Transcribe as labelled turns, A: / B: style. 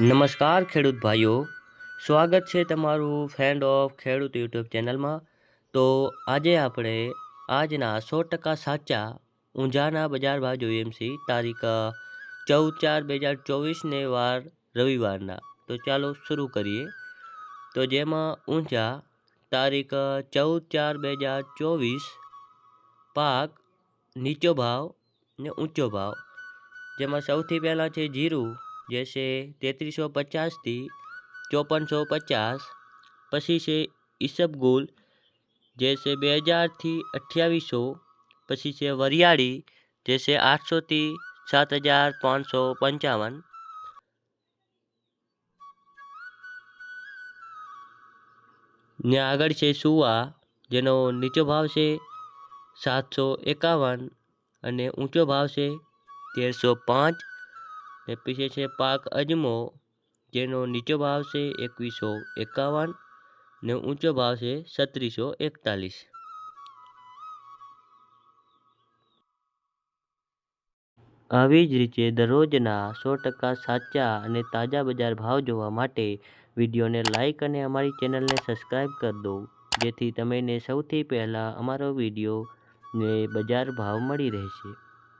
A: નમસ્કાર ખેડૂત ભાઈઓ, સ્વાગત છે તમારું ફ્રેન્ડ ઓફ ખેડૂત યુટ્યુબ ચેનલમાં. તો આજે આપણે આજના સો ટકા સાચા ઊંઝાના બજાર ભાવ જોઈએ એમ સી, તારીખ ચૌદ ચાર બે હજાર ચોવીસને વાર રવિવારના. તો ચાલો શરૂ કરીએ. તો જેમાં ઊંઝા, તારીખ ચૌદ ચાર બે હજાર ચોવીસ, પાક, નીચો ભાવ ને ઊંચો ભાવ. જેમાં સૌથી પહેલાં છે જીરું. જે છે તેત્રીસો પચાસથી ચોપનસો પચાસ પછી છે ઈસબગુલ જે છે બે હજારથી અઠ્યાવીસો. પછી છે વરિયાળી જે છે આઠસોથી સાત હજાર પાંચસો પંચાવન ને આગળ છે સુવા, જેનો નીચો ભાવ છે સાતસો એકાવન અને ઊંચો ભાવ છે તેરસો પાંચ. ને પીછે છે પાક અજમો, જેનો નીચો ભાવ છે એકવીસો એકાવન ને ઊંચો ભાવ છે છત્રીસો એકતાલીસ. આવી જ રીતે દરરોજના સો ટકા સાચા અને તાજા બજાર ભાવ જોવા માટે વિડીયોને લાઇક અને અમારી ચેનલને સબસ્ક્રાઈબ કરી દો, જેથી તમને સૌથી પહેલાં અમારો વીડિયો ને બજાર ભાવ મળી રહેશે.